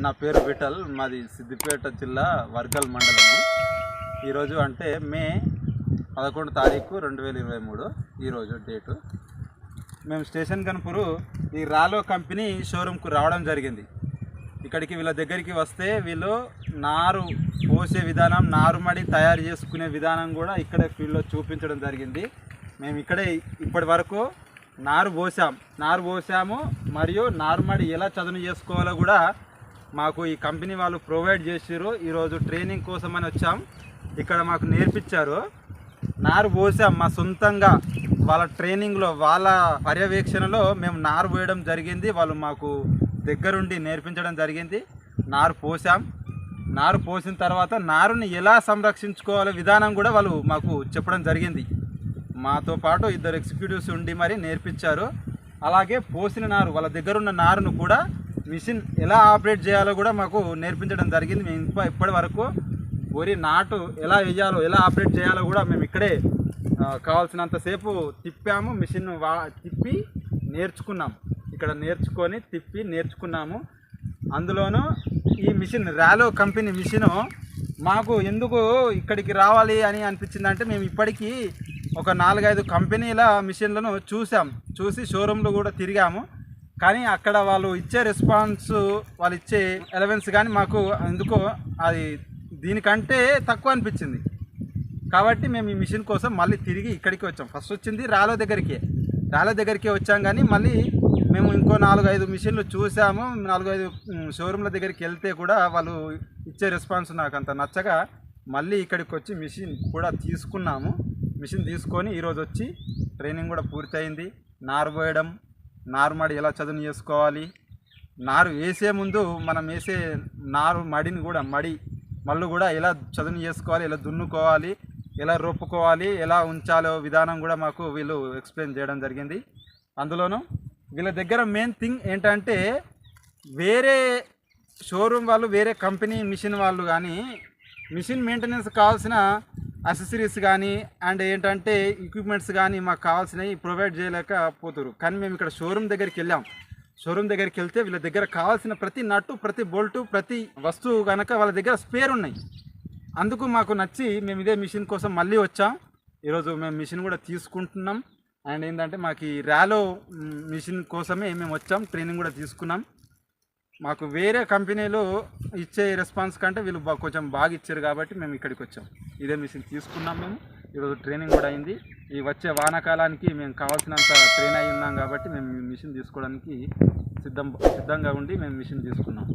నా పేరు విఠల్ మాది సిద్దిపేట జిల్లా వర్గల్ మండలము. ఈరోజు అంటే మే పదకొండు తారీఖు రెండు వేల ఇరవై మూడు ఈరోజు డేటు. మేము స్టేషన్ కనుపూరు ఈ రాలో కంపెనీ షోరూమ్కు రావడం జరిగింది. ఇక్కడికి వీళ్ళ దగ్గరికి వస్తే వీళ్ళు నారు పోసే విధానం నారుమడి తయారు చేసుకునే విధానం కూడా ఇక్కడే ఫీల్డ్లో చూపించడం జరిగింది. మేము ఇక్కడే ఇప్పటి వరకు నారు పోసాం. నారు పోసాము మరియు నారుమడి ఎలా చదును చేసుకోవాలో కూడా మాకు ఈ కంపెనీ వాళ్ళు ప్రొవైడ్ చేసారు ఈరోజు ట్రైనింగ్ కోసం అని వచ్చాం. ఇక్కడ మాకు నేర్పించారు. నారు పోసాం. మా సొంతంగా వాళ్ళ ట్రైనింగ్లో వాళ్ళ పర్యవేక్షణలో మేము నారు పోయడం జరిగింది. వాళ్ళు మాకు దగ్గరుండి నేర్పించడం జరిగింది. నారు పోసాం. నారు పోసిన తర్వాత నారుని ఎలా సంరక్షించుకోవాలో విధానం కూడా వాళ్ళు మాకు చెప్పడం జరిగింది. మాతో పాటు ఇద్దరు ఎగ్జిక్యూటివ్స్ ఉండి మరి నేర్పించారు. అలాగే పోసిన నారు వాళ్ళ దగ్గరున్న నారును కూడా మిషన్ ఎలా ఆపరేట్ చేయాలో కూడా మాకు నేర్పించడం జరిగింది. మేము ఇంకా ఇప్పటి వరకు వరి నాటు ఎలా వేయాలో ఎలా ఆపరేట్ చేయాలో కూడా మేము ఇక్కడే కావాల్సినంతసేపు తిప్పాము. మిషన్ వా తిప్పి నేర్చుకున్నాం ఇక్కడ నేర్చుకొని తిప్పి నేర్చుకున్నాము. అందులోనూ ఈ మిషన్ ర్యాలో కంపెనీ మిషను మాకు ఎందుకు ఇక్కడికి రావాలి అని అనిపించిందంటే మేము ఇప్పటికీ ఒక నాలుగైదు కంపెనీల మిషన్లను చూసాం చూసి షోరూంలో కూడా తిరిగాము. కానీ అక్కడ వాళ్ళు ఇచ్చే రెస్పాన్స్ వాళ్ళు ఇచ్చే ఎలవెన్స్ కానీ మాకు ఎందుకో అది దీనికంటే తక్కువ అనిపించింది. కాబట్టి మేము ఈ మిషన్ కోసం మళ్ళీ తిరిగి ఇక్కడికి వచ్చాం. ఫస్ట్ వచ్చింది రాలో దగ్గరికి. రాలో దగ్గరికి వచ్చాం కానీ మళ్ళీ మేము ఇంకో నాలుగు ఐదు మిషన్లు చూసాము. నాలుగు ఐదు షోరూమ్ల దగ్గరికి వెళ్తే కూడా వాళ్ళు ఇచ్చే రెస్పాన్స్ నాకు అంత నచ్చగా మళ్ళీ ఇక్కడికి వచ్చి మిషన్ కూడా తీసుకున్నాము. మిషన్ తీసుకొని ఈరోజు వచ్చి ట్రైనింగ్ కూడా పూర్తయింది. నారు పోయడం నారు మడి ఎలా చదును చేసుకోవాలి? నారు వేసే ముందు మనం వేసే నారు మడిని కూడా మడి మళ్ళు కూడా ఎలా చదును చేసుకోవాలి ఎలా దున్నుకోవాలి ఎలా రొప్పుకోవాలి ఎలా ఉంచాలో విధానం కూడా మాకు వీళ్ళు ఎక్స్ప్లెయిన్ చేయడం జరిగింది. అందులోనూ వీళ్ళ దగ్గర మెయిన్ థింగ్ ఏంటంటే వేరే షోరూమ్ వాళ్ళు వేరే కంపెనీ మిషన్ వాళ్ళు కానీ మిషన్ మెయింటెనెన్స్ కావాల్సిన అసెసరీస్ కానీ అండ్ ఏంటంటే ఎక్విప్మెంట్స్ కానీ మాకు కావాల్సినవి ప్రొవైడ్ చేయలేకపోతారు కానీ మేము ఇక్కడ షోరూమ్ దగ్గరికి వెళ్ళాం. షోరూమ్ దగ్గరికి వెళ్తే వీళ్ళ దగ్గర కావాల్సిన ప్రతి నట్టు ప్రతి బోల్టు ప్రతి వస్తువు కనుక వాళ్ళ దగ్గర స్పేర్ ఉన్నాయి. అందుకు మాకు నచ్చి మేము ఇదే మిషన్ కోసం మళ్ళీ వచ్చాం. ఈరోజు మేము మిషన్ కూడా తీసుకుంటున్నాం. అండ్ ఏంటంటే మాకు ఈ ర్యాలో మిషన్ కోసమే మేము వచ్చాం. ట్రైనింగ్ కూడా తీసుకున్నాం. మాకు వేరే కంపెనీలు ఇచ్చే రెస్పాన్స్ కంటే వీళ్ళు కొంచెం బాగా ఇచ్చారు కాబట్టి మేము ఇక్కడికి వచ్చాం. ఇదే మిషన్ తీసుకున్నాం మేము. ఈరోజు ట్రైనింగ్ కూడా అయింది. ఈ వచ్చే వానాకాలానికి మేము కావాల్సినంత ట్రైన్ అయి ఉన్నాం కాబట్టి మేము మిషన్ తీసుకోవడానికి సిద్ధం సిద్ధంగా ఉండి మేము మిషన్ తీసుకున్నాం.